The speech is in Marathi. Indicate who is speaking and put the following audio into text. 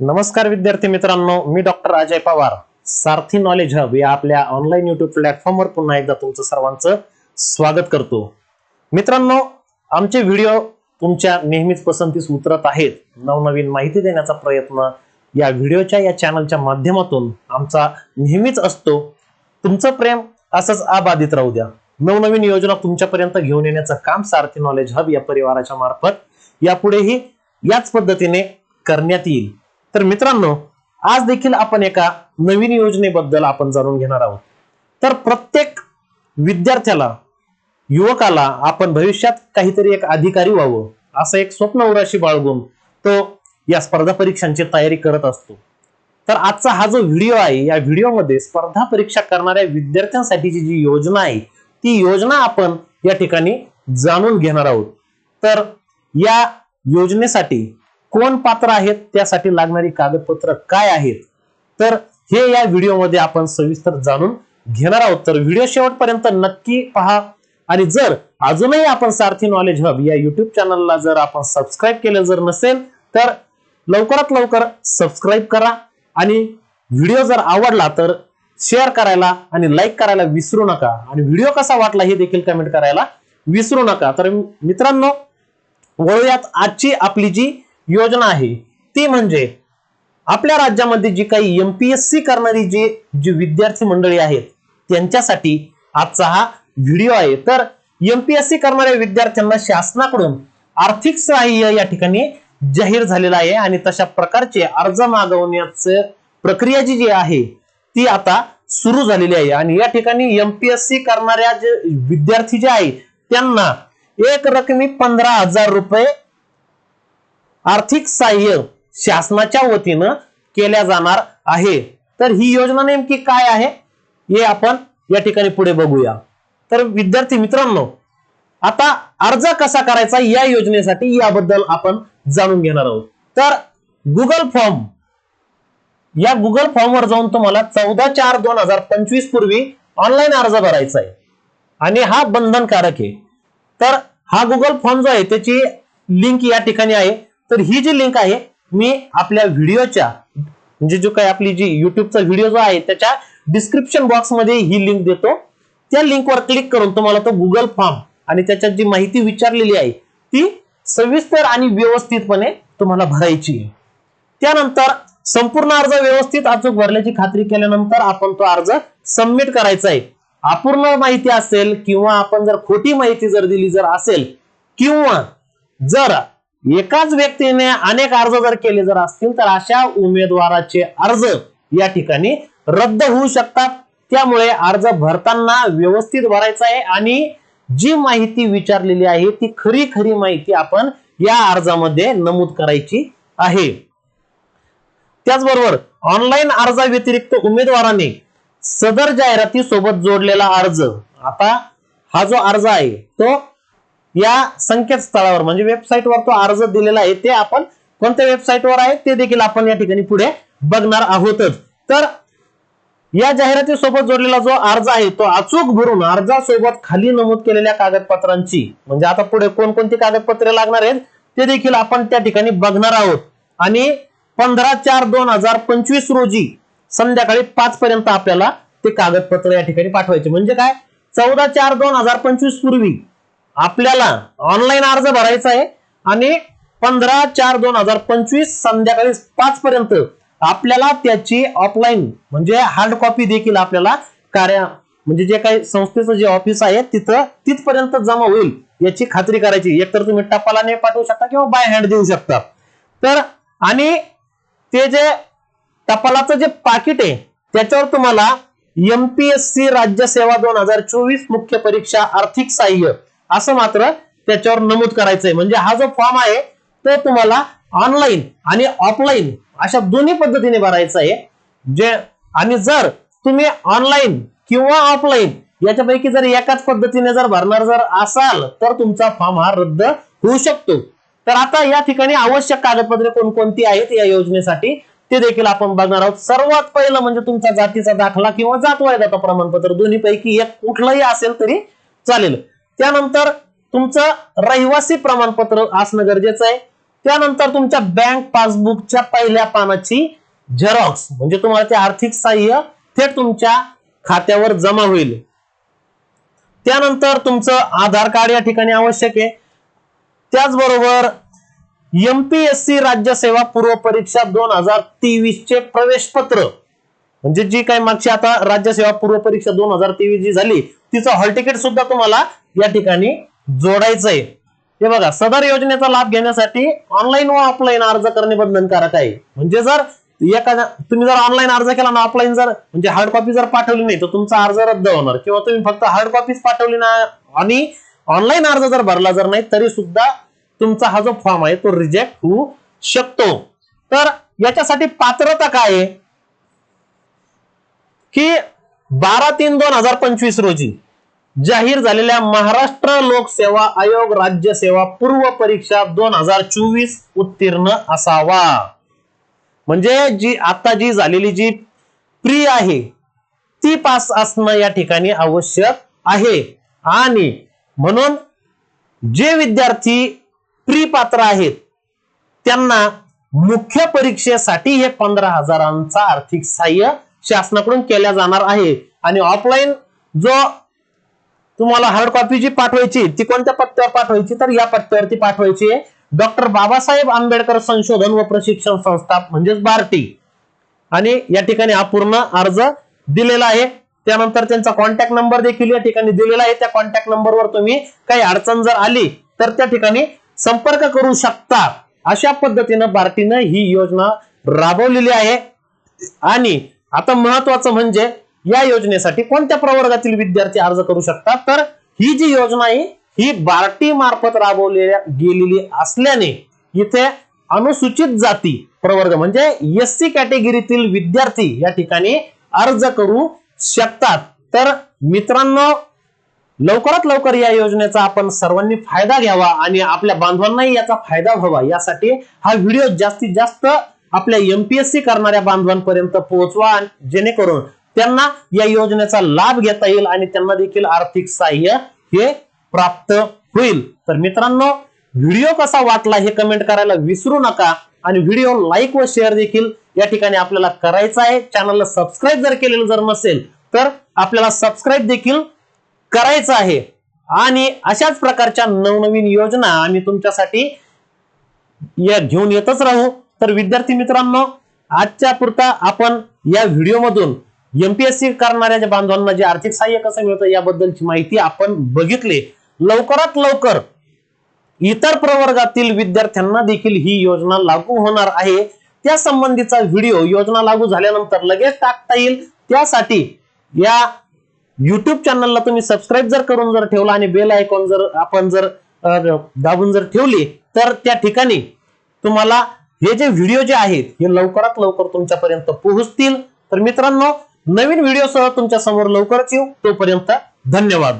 Speaker 1: नमस्कार विद्यार्थी मित्रांनो मी doctor Ajay Pawar. Sarathi knowledge hub या आपल्या ऑनलाईन युट्यूब प्लॅटफॉर्मवर पुन्हा एकदा तुमचं सर्वांचं स्वागत करतो. मित्रांनो आमचे व्हिडिओ तुमच्या नेहमीच पसंतीस उतरत आहेत. नवनवीन माहिती देण्याचा प्रयत्न या व्हिडिओच्या या चॅनलच्या माध्यमातून आमचा नेहमीच असतो. तुमचं प्रेम असंच आबाधित राहू द्या. नवनवीन योजना तुमच्यापर्यंत घेऊन येण्याचं काम सारथी नॉलेज हब या परिवाराच्या मार्फत यापुढेही याच पद्धतीने करण्यात येईल. तर मित्रांनो आज देखील आपण एका नवीन योजनेबद्दल आपण जाणून घेणार आहोत. तर प्रत्येक विद्यार्थ्याला युवकाला आपण भविष्यात काहीतरी एक अधिकारी व्हावं असं एक स्वप्न उराशी बाळगून तो या स्पर्धा परीक्षांची तयारी करत असतो. तर आजचा हा जो व्हिडिओ आहे या व्हिडिओमध्ये स्पर्धा परीक्षा करणाऱ्या विद्यार्थ्यांसाठीची जी योजना आहे ती योजना आपण या ठिकाणी जाणून घेणार आहोत. तर या योजनेसाठी कोण पात्र आहेत त्यासाठी लागणारी कागदपत्र काय आहेत तर हे या व्हिडिओमध्ये आपण सविस्तर जाणून घेणार आहोत. तर व्हिडिओ शेवटपर्यंत नक्की पहा. आणि जर अजूनही आपण सारथी नॉलेज हब या युट्यूब चॅनलला जर आपण सबस्क्राईब केलं जर नसेल तर लवकरात लवकर सबस्क्राईब करा. आणि व्हिडिओ जर आवडला तर शेअर करायला आणि लाईक करायला विसरू नका. आणि व्हिडिओ कसा वाटला हे देखील कमेंट करायला विसरू नका. तर मित्रांनो वळूयात आजची आपली जी योजना आहे. ती म्हणजे आपल्या राज्यामध्ये जी काही एमपीएससी करणारी जी जी विद्यार्थी मंडळी आहेत त्यांच्यासाठी आजचा हा व्हिडिओ आहे. तर एमपीएससी करणाऱ्या विद्यार्थ्यांना शासनाकडून आर्थिक सहाय्य या ठिकाणी जाहीर झालेलं आहे आणि तशा प्रकारचे अर्ज मागवण्याचं प्रक्रिया जी जी आहे ती आता सुरू झालेली आहे. आणि या ठिकाणी एमपीएससी करणाऱ्या जे विद्यार्थी जे आहे त्यांना एक रकमी पंधरा हजार रुपये आर्थिक सहाय्य शासनाच्या वतीनं केल्या जाणार आहे. तर ही योजना नेमकी काय आहे? हे आपण या ठिकाणी पुढे बघूया. तर विद्यार्थी मित्रांनो आता अर्ज कसा करायचा या योजनेसाठी याबद्दल आपण जाणून घेणार आहोत. तर गुगल फॉर्म या गुगल फॉर्मवर जाऊन तुम्हाला चौदा चार दोन हजार पंचवीस पूर्वी ऑनलाईन अर्ज भरायचा आहे. आणि हा बंधनकारक आहे. तर हा गुगल फॉर्म जो आहे त्याची लिंक या ठिकाणी आहे. तर ही जी लिंक आहे मी आपल्या व्हिडिओच्या म्हणजे जो काही आपली जी युट्यूबचा व्हिडिओ जो आहे त्याच्या डिस्क्रिप्शन बॉक्समध्ये ही लिंक देतो. त्या लिंकवर क्लिक करून तुम्हाला तो गुगल फॉर्म आणि त्याच्यात जी माहिती विचारलेली आहे ती सविस्तर आणि व्यवस्थितपणे तुम्हाला भरायची आहे. त्यानंतर संपूर्ण अर्ज व्यवस्थित अचूक भरल्याची खात्री केल्यानंतर आपण तो अर्ज सबमिट करायचा आहे. अपूर्ण माहिती असेल किंवा आपण जर खोटी माहिती जर दिली जर असेल किंवा जर एकाच व्यक्तीने अनेक अर्ज जर केले जर असतील तर अशा उमेदवाराचे अर्ज या ठिकाणी रद्द होऊ शकतात. त्यामुळे अर्ज भरताना व्यवस्थित भरायचा आहे आणि जी माहिती विचारलेली आहे ती खरी खरी माहिती आपण या अर्जामध्ये नमूद करायची आहे. त्याचबरोबर ऑनलाईन अर्जाव्यतिरिक्त उमेदवाराने सदर जाहिराती सोबत जोडलेला अर्ज आता हा जो अर्ज आहे तो या संकेतस्थळावर म्हणजे वेबसाईटवर तो अर्ज दिलेला आहे ते आपण कोणत्या वेबसाईटवर आहे ते देखील आपण या ठिकाणी पुढे बघणार आहोतच. तर या जाहिरातीसोबत जोडलेला जो अर्ज आहे तो अचूक भरून अर्जासोबत खाली नमूद केलेल्या कागदपत्रांची म्हणजे आता पुढे कोणकोणती कागदपत्रे लागणार आहेत ते देखील आपण त्या ठिकाणी बघणार आहोत. आणि पंधरा चार दोन हजार पंचवीस रोजी संध्याकाळी पाच पर्यंत आपल्याला ते कागदपत्र या ठिकाणी पाठवायचे. म्हणजे काय? चौदा चार दोन हजार पंचवीस पूर्वी आपल्याला ऑनलाईन अर्ज भरायचा आहे आणि पंधरा चार दोन हजार पंचवीस संध्याकाळी पाच पर्यंत आपल्याला त्याची ऑफलाईन म्हणजे हार्ड कॉपी देखील आपल्याला कार्य म्हणजे जे काही संस्थेचं जे ऑफिस आहे तिथं तिथपर्यंत जमा होईल याची खात्री करायची. एकतर तुम्ही टपालाने पाठवू शकता किंवा बाय हँड देऊ शकता. तर आणि ते जे टपालाचं जे पाकिट आहे त्याच्यावर तुम्हाला एमपीएससी राज्य सेवा दोन हजार चोवीस मुख्य परीक्षा आर्थिक सहाय्य असं मात्र त्याच्यावर नमूद करायचंय. म्हणजे हा जो फॉर्म आहे तो तुम्हाला ऑनलाईन आणि ऑफलाईन अशा दोन्ही पद्धतीने भरायचा आहे. जे आणि जर तुम्ही ऑनलाईन किंवा ऑफलाईन याच्यापैकी जर एकाच पद्धतीने जर भरणार जर असाल तर तुमचा फॉर्म हा रद्द होऊ शकतो. तर आता या ठिकाणी आवश्यक कागदपत्रे कोणकोणती आहेत या योजनेसाठी ते देखील आपण बघणार आहोत. सर्वात पहिलं म्हणजे तुमचा जातीचा दाखला किंवा जात वैधता प्रमाणपत्र दोन्हीपैकी एक कुठलंही असेल तरी चालेल. त्यानंतर तुमचं रहिवासी प्रमाणपत्र असणं गरजेचं आहे. त्यानंतर तुमच्या बँक पासबुकच्या पहिल्या पानाची झेरॉक्स म्हणजे तुम्हाला ते आर्थिक सहाय्य थेट तुमच्या खात्यावर जमा होईल. त्यानंतर तुमचं आधार कार्ड या ठिकाणी आवश्यक आहे. त्याचबरोबर एमपीएससी राज्य सेवा पूर्व परीक्षा दोन हजार तेवीस चे प्रवेश पत्र म्हणजे जी काही मागची आता राज्य सेवा पूर्व परीक्षा दोन हजार तेवीस जी झाली तिचं हॉल तिकीट सुद्धा तुम्हाला या ठिकाणी जोडायचं आहे हे बघा सदर योजनेचा लाभ घेण्यासाठी ऑनलाईन व ऑफलाईन अर्ज करणे बंधनकारक आहे. म्हणजे जर एखादा तुम्ही जर ऑनलाईन अर्ज केला ना ऑफलाईन जर म्हणजे हार्ड कॉपी जर पाठवली नाही तर तुमचा अर्ज रद्द होणार. किंवा तुम्ही फक्त हार्ड कॉपीच पाठवली ना आणि ऑनलाईन अर्ज जर भरला जर नाही तरी सुद्धा तुमचा हा जो फॉर्म आहे तो रिजेक्ट होऊ शकतो. तर याच्यासाठी पात्रता काय आहे? की बारा तीन दोन हजार पंचवीस रोजी जाहीर झालेल्या महाराष्ट्र लोकसेवा आयोग राज्य सेवा पूर्व परीक्षा दोन हजार चोवीस उत्तीर्ण असावा. म्हणजे जी आता जी झालेली जी प्री आहे ती पास असणं या ठिकाणी आवश्यक आहे. आणि म्हणून जे विद्यार्थी प्री पात्र आहेत त्यांना मुख्य परीक्षेसाठी हे पंधरा हजारांचा आर्थिक सहाय्य शासनाकडून केल्या जाणार आहे. आणि ऑफलाईन जो तुम्हाला हार्ड कॉपी जी पाठवायची ती कोणत्या पत्त्यावर पाठवायची? तर या पत्त्यावरती पाठवायची आहे डॉक्टर बाबासाहेब आंबेडकर संशोधन व प्रशिक्षण संस्था म्हणजेच बार्टी. आणि या ठिकाणी हा पूर्ण अर्ज दिलेला आहे. त्यानंतर त्यांचा कॉन्टॅक्ट नंबर देखील या ठिकाणी दिलेला आहे. त्या कॉन्टॅक्ट नंबरवर तुम्ही काही अडचण जर आली तर त्या ठिकाणी संपर्क करू शकता. अशा पद्धतीनं बार्टीनं ही योजना राबवलेली आहे. आणि आता महत्वाचं म्हणजे या योजनेसाठी कोणत्या प्रवर्गातील विद्यार्थी अर्ज करू शकतात? तर ही जी योजना आहे ही बार्टी मार्फत राबवलेल्या गेलेली असल्याने इथे अनुसूचित जाती प्रवर्ग म्हणजे एस सी कॅटेगरीतील विद्यार्थी या ठिकाणी अर्ज करू शकतात. तर मित्रांनो लवकरात लवकर या योजनेचा आपण सर्वांनी फायदा घ्यावा आणि आपल्या बांधवांनाही याचा फायदा व्हावा. यासाठी हा व्हिडिओ जास्तीत जास्त आपल्या एमपीएससी करणाऱ्या बांधवांपर्यंत पोहोचवा जेणेकरून त्यांना या योजनेचा लाभ घेता येईल आणि त्यांना देखील आर्थिक सहाय्य हे प्राप्त होईल. तर मित्रांनो व्हिडिओ कसा वाटला हे कमेंट करायला विसरू नका आणि व्हिडिओ लाईक व शेअर देखील या ठिकाणी आपल्याला करायचा आहे. चॅनलला सबस्क्राईब जर केलेलं जर नसेल तर आपल्याला सबस्क्राईब देखील करायचं आहे. आणि अशाच प्रकारच्या नवनवीन योजना आम्ही तुमच्यासाठी या घेऊन येतच राहू. तर विद्यार्थी मित्रांनो आजच्या पुरता आपण या व्हिडिओमधून एमपीएससी करणाऱ्या ज्या बांधवांना जे आर्थिक सहाय्य कसं मिळतं याबद्दलची माहिती आपण बघितली. लवकरात लवकर इतर प्रवर्गातील विद्यार्थ्यांना देखील ही योजना लागू होणार आहे. त्या संबंधीचा व्हिडिओ योजना लागू झाल्यानंतर लगेच टाकता येईल. त्यासाठी या युट्यूब चॅनलला तुम्ही सबस्क्राईब जर करून जर ठेवला आणि बेल आयकॉन जर आपण जर दाबून जर ठेवली तर त्या ठिकाणी तुम्हाला हे जे व्हिडिओ जे आहेत हे लवकरात लवकर तुमच्यापर्यंत पोहोचतील. तर मित्रांनो नवीन व्हिडिओ सह तुमच्यासमोर लवकरच येऊ. तोपर्यंत धन्यवाद.